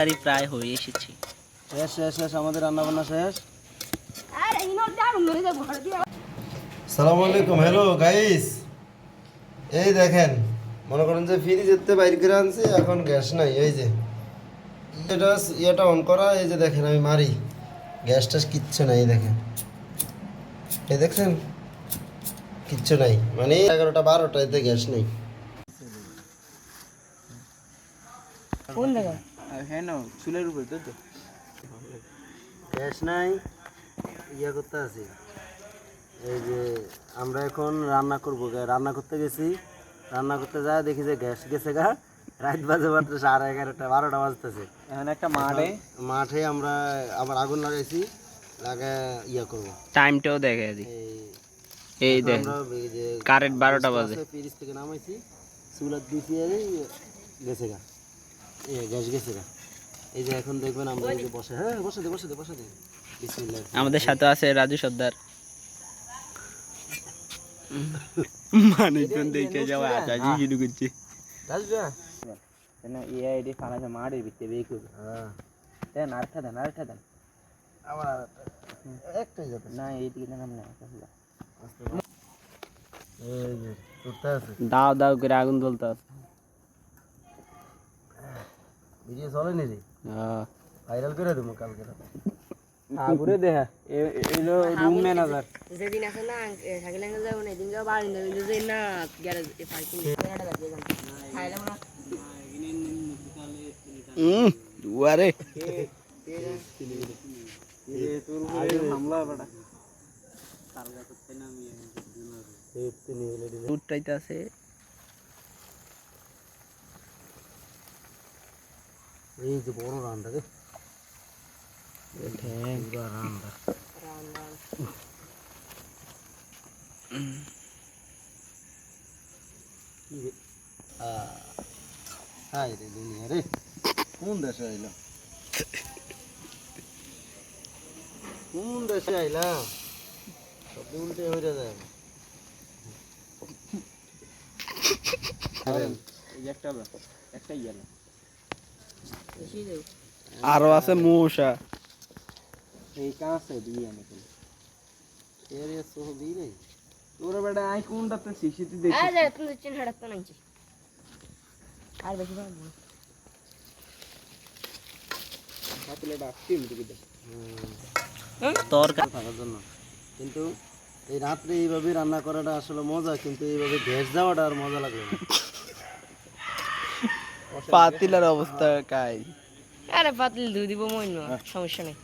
তরকারি প্রায় হয়ে এসেছে। শেষ শেষ শেষ আমাদের রান্না বান্না শেষ সালামু আলাইকুম হ্যালো গাইস এই দেখেন মনে করেন যে ফ্রিজ যেতে বাইর করে আনছি এখন গ্যাস নাই এই যে। এটা ইয়েটা অন করা এই যে দেখেন আমি মারি। গ্যাস টাস কিচ্ছু নাই দেখেন। এই দেখছেন? কিচ্ছু নাই। মানে এগারোটা বারোটা এতে গ্যাস নেই। হ্যাঁ না চুলের উপরে তো তো। গ্যাস নাই ইয়ে করতে আছি। এই যে আমরা এখন রান্না করব রান্না করতে গেছি। রান্না করতে যায় দেখি যে গ্যাস গেছে গা। রাত বাজে মাত্র সাড়ে এগারোটা বারোটা বাজতেছে। এখন একটা মাঠে। মাঠে আমরা আবার আগুন লাগাইছি লাগা ইয়ে করব। টাইমটাও দেখে দিই এই দেখ কারেন্ট বারোটা বাজে। পিরিচ থেকে নামাইছি চুলার দিছি আর এই গেছে গা। গ্যাস গেছে গা। এই যে এখন দেখবেন আমরা এই যে বসে হ্যাঁ বসে দে বসে দে বসে দে। আমাদের সাথে আছে রাজু সর্দার। মানুষজন দেখে যাওয়া আচাজি শুরু করছে আইডি ফানাছে হ্যাঁ। দেন আরেকটা দেন আরেকটা দেন। আবার একটাই যাবে। না এইদিকে দেন আপনি এই যে করতে আছে। দাও দাও করে আগুন জ্বলতে আছে। ভিডিও চলেনি রে ভাইরাল করে দেবো কালকে আগুরে দেখা এলো রুম ম্যানেজার যেদিন আছে না সাইকেল আঙ্কেল যাব না এদিন যাব বাড়ি যে না গ্যারেজ পার্কিং খাইলে মনে হুম দুয়ারে এই তিনি এলে দিলে। উঠটাইতে আছে এই যে বড় রান্না রে পুরা রান্না কি রে? দুনিয়া রে কোন দেশে আইলাম কোন দেশে আইলাম সব উল্টে হয়ে যায় একটা ইয়ে আরও আছে মশা এই কাছে দিয়ে নাকি এর এ সোহ দিই। তোর বেটা আই কোনটাতে শিশিতে আর যা তুমি চিন হাড়াতে নাইছি আর বেশি না তরকারি থাকার জন্য। কিন্তু এই রাত্রে এইভাবে রান্না করাটা আসলে মজা কিন্তু এইভাবে গ্যাস যাওয়াটা আর মজা লাগল না। পাতিলার অবস্থা কাই। আরে পাতিল দুই দিব মইন সমস্যা নেই।